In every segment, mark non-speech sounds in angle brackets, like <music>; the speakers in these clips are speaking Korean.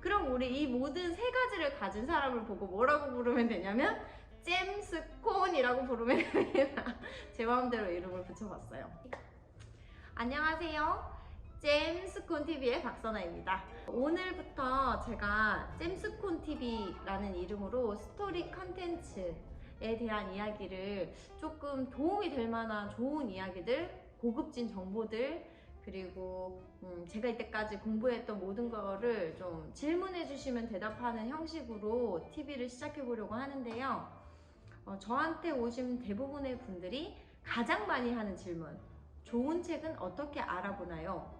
그럼 우리 이 모든 세 가지를 가진 사람을 보고 뭐라고 부르면 되냐면 잼스콘이라고 부르면 됩니다. <laughs> 제 마음대로 이름을 붙여봤어요. 안녕하세요. 잼스콘 TV의 박선아입니다. 오늘부터 제가 잼스콘 TV라는 이름으로 스토리 컨텐츠 에 대한 이야기를 조금 도움이 될 만한 좋은 이야기들, 고급진 정보들, 그리고 음, 제가 이때까지 공부했던 모든 거를 좀 질문해 주시면 대답하는 형식으로 TV를 시작해 보려고 하는데요. 어, 저한테 오신 대부분의 분들이 가장 많이 하는 질문. 좋은 책은 어떻게 알아보나요?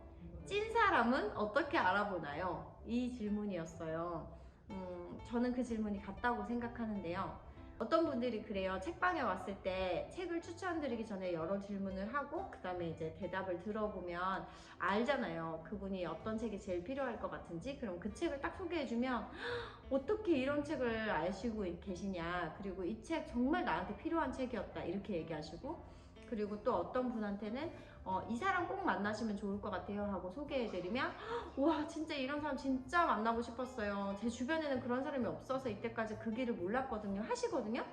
찐 사람은 어떻게 알아보나요? 이 질문이었어요. 음, 저는 그 질문이 같다고 생각하는데요. 어떤 분들이 그래요. 책방에 왔을 때 책을 추천드리기 전에 여러 질문을 하고 그 다음에 이제 대답을 들어보면 알잖아요. 그분이 어떤 책이 제일 필요할 것 같은지. 그럼 그 책을 딱 소개해주면 어떻게 이런 책을 아시고 계시냐. 그리고 이 책 정말 나한테 필요한 책이었다. 이렇게 얘기하시고. 그리고 또 어떤 분한테는 어, 이 사람 꼭 만나시면 좋을 것 같아요 하고 소개해드리면 와 진짜 이런 사람 진짜 만나고 싶었어요. 제 주변에는 그런 사람이 없어서 이때까지 그 길을 몰랐거든요. 하시거든요.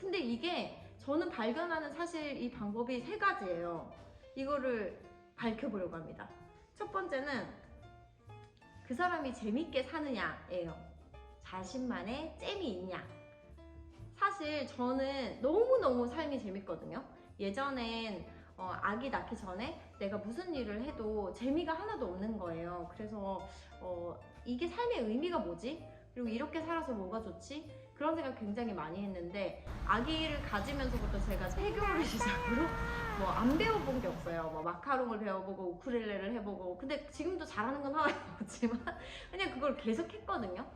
근데 이게 저는 발견하는 사실 이 방법이 세 가지예요. 이거를 밝혀보려고 합니다. 첫 번째는 그 사람이 재밌게 사느냐예요. 자신만의 잼이 있냐 사실 저는 너무너무 삶이 재밌거든요. 예전엔 어, 아기 낳기 전에 내가 무슨 일을 해도 재미가 하나도 없는 거예요. 그래서 어, 이게 삶의 의미가 뭐지? 그리고 이렇게 살아서 뭐가 좋지? 그런 생각 굉장히 많이 했는데 아기를 가지면서부터 제가 태교를 <laughs> 시작으로 뭐 안 배워본 게 없어요. 뭐 마카롱을 배워보고 우쿨렐레를 해보고 근데 지금도 잘하는 건 하나도 <laughs> 없지만 그냥 그걸 계속 했거든요.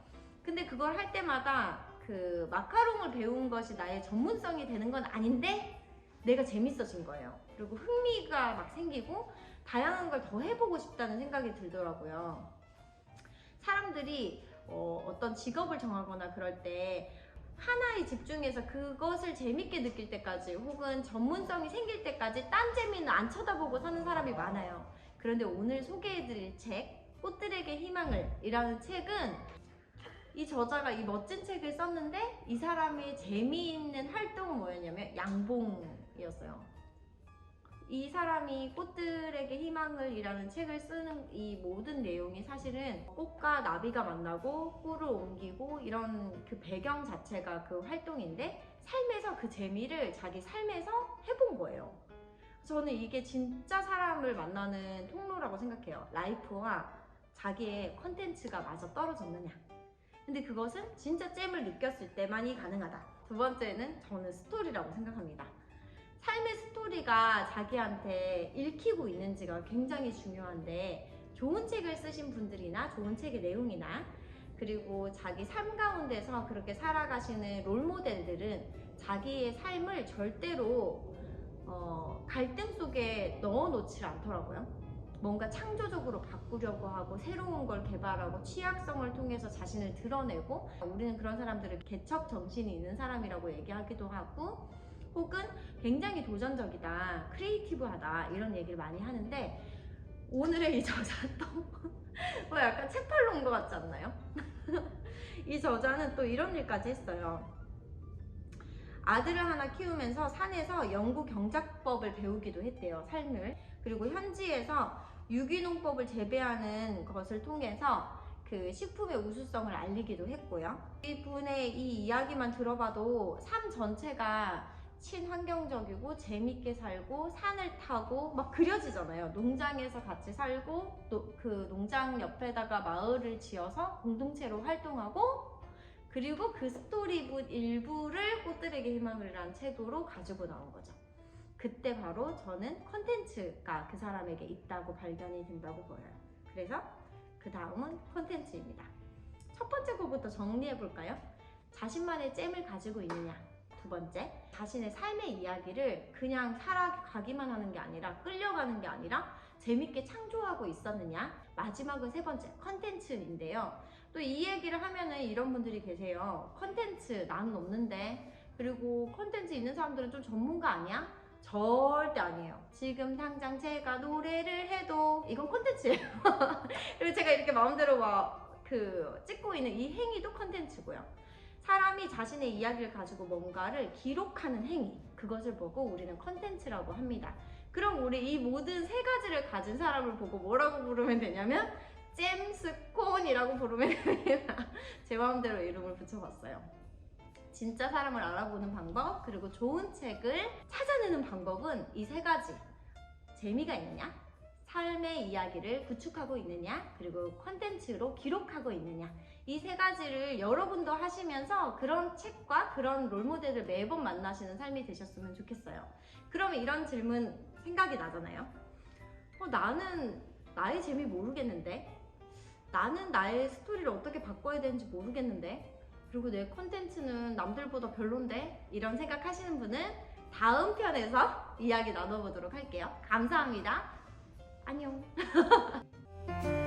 근데 그걸 할 때마다 그 마카롱을 배운 것이 나의 전문성이 되는 건 아닌데 내가 재밌어진 거예요. 그리고 흥미가 막 생기고 다양한 걸 더 해보고 싶다는 생각이 들더라고요. 사람들이 어, 떤 직업을 정하거나 그럴 때 하나에 집중해서 그것을 재밌게 느낄 때까지 혹은 전문성이 생길 때까지 딴 재미는 안 쳐다보고 사는 사람이 많아요. 그런데 오늘 소개해드릴 책 꽃들에게 희망을 이라는 책은 이 저자가 이 멋진 책을 썼는데 이 사람의 재미있는 활동은 뭐였냐면 양봉이었어요. 이 사람이 꽃들에게 희망을 이라는 책을 쓰는 이 모든 내용이 사실은 꽃과 나비가 만나고 꿀을 옮기고 이런 그 배경 자체가 그 활동인데 삶에서 그 재미를 자기 삶에서 해본 거예요. 저는 이게 진짜 사람을 만나는 통로라고 생각해요. 라이프와 자기의 컨텐츠가 맞아 떨어졌느냐. 근데 그것은 진짜 잼을 느꼈을 때만이 가능하다. 두 번째는 저는 스토리라고 생각합니다. 삶의 스토리가 자기한테 읽히고 있는지가 굉장히 중요한데 좋은 책을 쓰신 분들이나 좋은 책의 내용이나 그리고 자기 삶 가운데서 그렇게 살아가시는 롤모델들은 자기의 삶을 절대로 어, 갈등 속에 넣어놓지 않더라고요. 뭔가 창조적으로 바꾸려고 하고 새로운 걸 개발하고 취약성을 통해서 자신을 드러내고 우리는 그런 사람들을 개척 정신이 있는 사람이라고 얘기하기도 하고 혹은 굉장히 도전적이다, 크리에이티브하다 이런 얘기를 많이 하는데 오늘의 이 저자도 뭐 <laughs> 약간 책 팔러 온것 같지 않나요? <laughs> 이 저자는 또 이런 일까지 했어요. 아들을 하나 키우면서 산에서 영구 경작법을 배우기도 했대요, 삶을. 그리고 현지에서 유기농법을 재배하는 것을 통해서 그 식품의 우수성을 알리기도 했고요. 이분의 이 이야기만 들어봐도 삶 전체가 친환경적이고 재밌게 살고 산을 타고 막 그려지잖아요. 농장에서 같이 살고 또그 농장 옆에다가 마을을 지어서 공동체로 활동하고 그리고 그 스토리북 일부를 꽃들에게 희망을 이라는 책으로 가지고 나온 거죠. 그때 바로 저는 컨텐츠가 그 사람에게 있다고 발견이 된다고 보여요. 그래서 그 다음은 컨텐츠입니다. 첫 번째 거부터 정리해 볼까요? 자신만의 잼을 가지고 있느냐. 두 번째, 자신의 삶의 이야기를 그냥 살아가기만 하는 게 아니라 끌려가는 게 아니라 재밌게 창조하고 있었느냐. 마지막은 세 번째, 컨텐츠인데요. 또 이 얘기를 하면은 이런 분들이 계세요. 컨텐츠 나는 없는데 그리고 컨텐츠 있는 사람들은 좀 전문가 아니야? 절대 아니에요. 지금 당장 제가 노래를 해도 이건 콘텐츠예요. <laughs> 그리고 제가 이렇게 마음대로 막그 찍고 있는 이 행위도 콘텐츠고요. 사람이 자신의 이야기를 가지고 뭔가를 기록하는 행위 그것을 보고 우리는 콘텐츠라고 합니다. 그럼 우리 이 모든 세 가지를 가진 사람을 보고 뭐라고 부르면 되냐면 잼스콘이라고 부르면 됩니다. <laughs> 제 마음대로 이름을 붙여봤어요. 진짜 사람을 알아보는 방법 그리고 좋은 책을 찾아내는 방법은 이 세 가지. 재미가 있느냐? 삶의 이야기를 구축하고 있느냐? 그리고 컨텐츠로 기록하고 있느냐? 이 세 가지를 여러분도 하시면서 그런 책과 그런 롤모델을 매번 만나시는 삶이 되셨으면 좋겠어요. 그러면 이런 질문 생각이 나잖아요. 어, 나는 나의 재미 모르겠는데? 나는 나의 스토리를 어떻게 바꿔야 되는지 모르겠는데 그리고 내 컨텐츠는 남들보다 별론데? 이런 생각하시는 분은 다음 편에서 이야기 나눠보도록 할게요. 감사합니다. 안녕 <laughs>